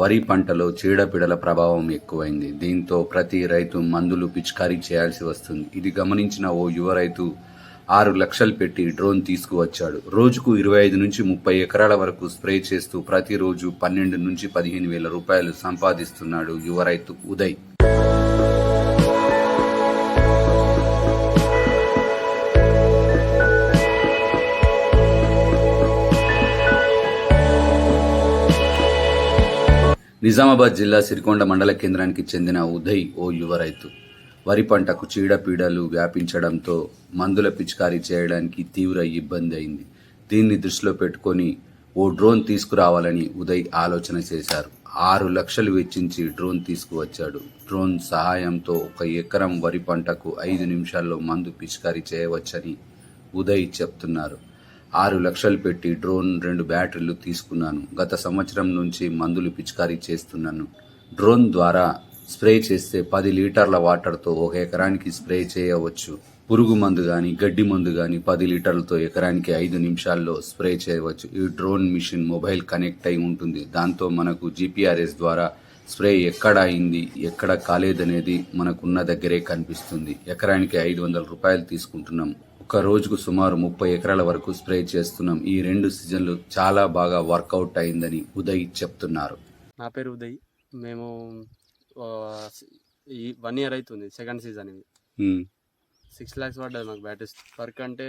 వరి పంటలో చీడపీడల ప్రభావం ఎక్కువైంది. దీంతో ప్రతి రైతు మందులు పిచికారీ చేయాల్సి వస్తుంది. ఇది గమనించిన ఓ యువ రైతు ఆరు లక్షలు పెట్టి డ్రోన్ తీసుకువచ్చాడు. రోజుకు ఇరవై ఐదు నుంచి ముప్పై ఎకరాల వరకు స్ప్రే చేస్తూ ప్రతిరోజు పన్నెండు నుంచి పదిహేను వేల రూపాయలు సంపాదిస్తున్నాడు యువ రైతు ఉదయ్. నిజామాబాద్ జిల్లా సిరికొండ మండల కేంద్రానికి చెందిన ఉదయ్ ఓ యువ రైతు. వరి పంటకు చీడపీడలు వ్యాపించడంతో మందుల పిచికారీ చేయడానికి తీవ్ర ఇబ్బంది అయింది. దీన్ని దృష్టిలో పెట్టుకొని ఓ డ్రోన్ తీసుకురావాలని ఉదయ్ ఆలోచన చేశారు. ఆరు లక్షలు వెచ్చించి డ్రోన్ తీసుకువచ్చాడు. డ్రోన్ సహాయంతో ఒక ఎకరం వరి పంటకు ఐదు నిమిషాల్లో మందు పిచికారీ చేయవచ్చని ఉదయ్ చెప్తున్నారు. ఆరు లక్షలు పెట్టి డ్రోన్ రెండు బ్యాటరీలు తీసుకున్నాను. గత సంవత్సరం నుంచి మందులు పిచికారీ చేస్తున్నాను. డ్రోన్ ద్వారా స్ప్రే చేస్తే పది లీటర్ల వాటర్తో ఒక ఎకరానికి స్ప్రే చేయవచ్చు. పురుగు మందు కానీ గడ్డి మందు కానీ పది లీటర్లతో ఎకరానికి ఐదు నిమిషాల్లో స్ప్రే చేయవచ్చు. ఈ డ్రోన్ మిషన్ మొబైల్ కనెక్ట్ అయి ఉంటుంది. దాంతో మనకు జీపీఆర్ఎస్ ద్వారా స్ప్రే ఎక్కడ అయింది ఎక్కడ కాలేదనేది మనకున్న దగ్గరే కనిపిస్తుంది. ఎకరానికి ఐదు వందల రూపాయలు తీసుకుంటున్నాం. ఒక రోజుకు సుమారు ముప్పై ఎకరాల వరకు స్ప్రే చేస్తున్నాం. ఈ రెండు సీజన్లు చాలా బాగా వర్కౌట్ అయిందని ఉదయ్ చెప్తున్నారు. నా పేరు ఉదయ్. మేము ఈ వన్ ఇయర్ అవుతుంది సెకండ్ సీజన్ ఇది. సిక్స్ ల్యాక్స్ పడ్డది మాకు బ్యాటరీస్. వర్క్ అంటే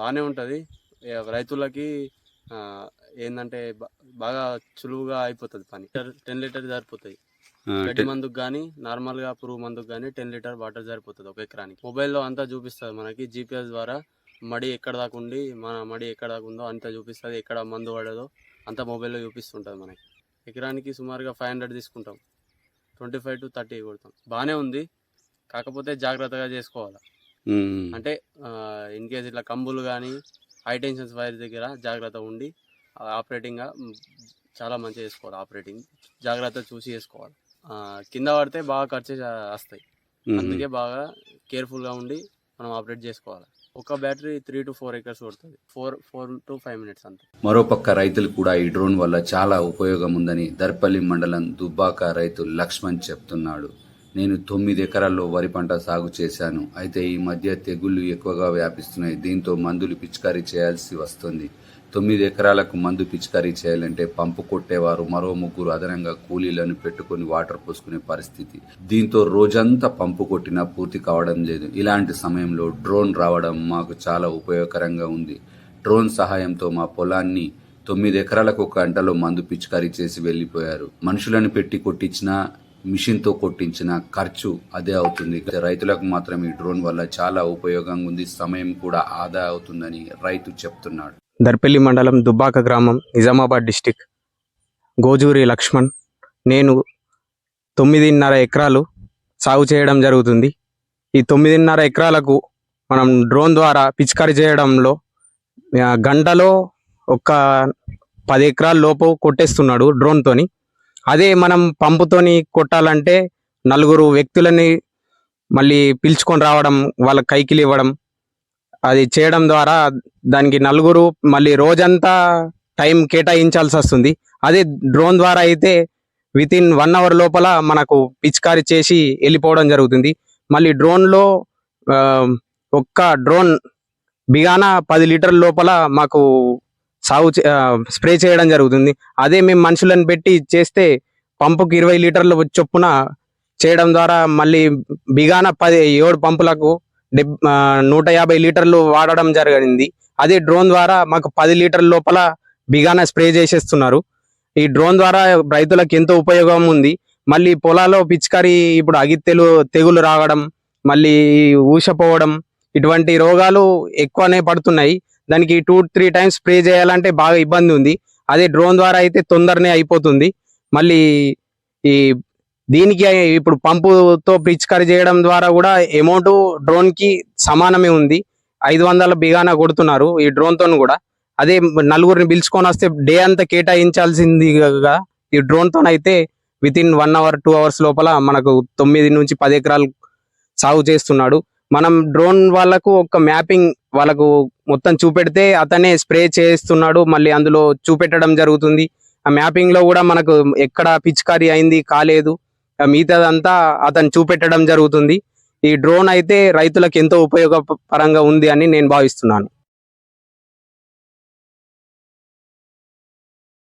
బాగానే ఉంటుంది. రైతులకి ఏంటంటే బాగా చులువుగా అయిపోతుంది పని. టెన్ లీటర్ సరిపోతాయి. గడ్డి మందుకు కానీ నార్మల్గా పురుగు మందుకు కానీ టెన్ లీటర్ వాటర్ సరిపోతుంది ఒక ఎకరానికి. మొబైల్లో అంతా చూపిస్తుంది మనకి జీపీఎస్ ద్వారా మడి ఎక్కడ దాకా ఉండి మన మడి ఎక్కడ దాకా ఉందో అంతా చూపిస్తుంది ఎక్కడ మందు పడదో అంతా మొబైల్లో చూపిస్తుంటుంది మనకి. ఎకరానికి సుమారుగా ఫైవ్ హండ్రెడ్ తీసుకుంటాం. ట్వంటీ ఫైవ్ టు థర్టీ కొడతాం. బాగానే ఉంది కాకపోతే జాగ్రత్తగా చేసుకోవాలి. అంటే ఇన్ కేస్ ఇట్లా కంబులు కానీ హై టెన్షన్స్ వైర్ దగ్గర జాగ్రత్త ఉండి ఆపరేటింగ్గా చాలా మంచిగా చేసుకోవాలి. ఆపరేటింగ్ జాగ్రత్త చూసి చేసుకోవాలి. కింద పడితే బాగా ఖర్చు వస్తాయి. అందుకే బాగా కేర్ఫుల్గా ఉండి మనం ఆపరేట్ చేసుకోవాలి. ఒక battery three to four acres కొడుతుంది four four to five minutes అంతే. మరోపక్క రైతులు కూడా ఈ డ్రోన్ వల్ల చాలా ఉపయోగం ఉందని దర్పల్లి మండలం దుబ్బాక రైతు లక్ష్మణ్ చెప్తున్నాడు. నేను తొమ్మిది ఎకరాల్లో వరి పంట సాగు చేశాను. అయితే ఈ మధ్య తెగుళ్ళు ఎక్కువగా వ్యాపిస్తున్నాయి. దీంతో మందులు పిచికారీ చేయాల్సి వస్తుంది. తొమ్మిది ఎకరాలకు మందు పిచికారీ చేయాలంటే పంపు కొట్టేవారు మరో ముగ్గురు అదనంగా కూలీలను పెట్టుకొని వాటర్ పోసుకునే పరిస్థితి. దీంతో రోజంతా పంపు కొట్టినా పూర్తి కావడం లేదు. ఇలాంటి సమయంలో డ్రోన్ రావడం మాకు చాలా ఉపయోగకరంగా ఉంది. డ్రోన్ సహాయంతో మా పొలాన్ని తొమ్మిది ఎకరాలకు ఒక గంటలో మందు పిచికారీ చేసి వెళ్ళిపోయారు. మనుషులను పెట్టి కొట్టించినా మిషన్తో కొట్టించిన ఖర్చు అదే అవుతుంది. రైతులకు మాత్రం ఈ డ్రోన్ వల్ల చాలా ఉపయోగంగా ఉంది. సమయం కూడా ఆదా అవుతుందని రైతు చెప్తున్నాడు. దర్పల్లి మండలం దుబ్బాక గ్రామం నిజామాబాద్ డిస్టిక్. గోజూరి లక్ష్మణ్ నేను తొమ్మిదిన్నర ఎకరాలు సాగు చేయడం జరుగుతుంది. ఈ తొమ్మిదిన్నర ఎకరాలకు మనం డ్రోన్ ద్వారా పిచికారీ చేయడంలో గంటలో ఒక పది ఎకరాల లోపు కొట్టేస్తున్నాడు డ్రోన్తోని అదే మనం పంపుతోని కొట్టాలంటే నలుగురు వ్యక్తులని మళ్ళీ పిలుచుకొని రావడం వాళ్ళ కైకిలు ఇవ్వడం అది చేయడం ద్వారా దానికి నలుగురు మళ్ళీ రోజంతా టైం కేటాయించాల్సి వస్తుంది. అదే డ్రోన్ ద్వారా అయితే విత్ ఇన్ వన్ అవర్ లోపల మనకు పిచికారి చేసి వెళ్ళిపోవడం జరుగుతుంది. మళ్ళీ డ్రోన్లో ఒక్క డ్రోన్ బిగాన పది లీటర్ల లోపల మాకు సాగు చే- స్ప్రే చేయడం జరుగుతుంది. అదే మేము మనుషులను పెట్టి చేస్తే పంపుకు ఇరవై లీటర్ల చొప్పున చేయడం ద్వారా మళ్ళీ బిగాన పది ఏడు పంపులకు డెబ్ నూట యాభై లీటర్లు వాడడం జరిగింది. అదే డ్రోన్ ద్వారా మాకు పది లీటర్ల లోపల బిగాన స్ప్రే చేసేస్తున్నారు. ఈ డ్రోన్ ద్వారా రైతులకు ఎంతో ఉపయోగం ఉంది. మళ్ళీ పొలాల్లో పిచికారి ఇప్పుడు అగిత్తెలు తెగులు రావడం మళ్ళీ ఊషపోవడం ఇటువంటి రోగాలు ఎక్కువనే పడుతున్నాయి. దానికి టూ త్రీ టైమ్స్ స్ప్రే చేయాలంటే బాగా ఇబ్బంది ఉంది. అదే డ్రోన్ ద్వారా అయితే తొందరనే అయిపోతుంది. మళ్ళీ ఈ దీనికి ఇప్పుడు పంపుతో పిచికారీ చేయడం ద్వారా కూడా అమౌంట్ డ్రోన్కి సమానమే ఉంది. ఐదు వందల బిగాన కొడుతున్నారు ఈ డ్రోన్తో కూడా. అదే నలుగురిని పిలుచుకొని వస్తే డే అంతా కేటాయించాల్సిందిగా ఈ డ్రోన్తో అయితే within one hour two hours లోపల మనకు తొమ్మిది నుంచి పది ఎకరాలు సాగు చేస్తున్నాడు. మనం డ్రోన్ వాళ్ళకు ఒక మ్యాపింగ్ వాళ్ళకు మొత్తం చూపెడితే అతనే స్ప్రే చేస్తున్నాడు మళ్ళీ అందులో చూపెట్టడం జరుగుతుంది. ఆ మ్యాపింగ్లో కూడా మనకు ఎక్కడ పిచికారీ అయింది కాలేదు. ఆ మిగతాదంతా అతను చూపెట్టడం జరుగుతుంది. ఈ డ్రోన్ అయితే రైతులకు ఎంతో ఉపయోగపరంగా ఉంది అని నేను భావిస్తున్నాను.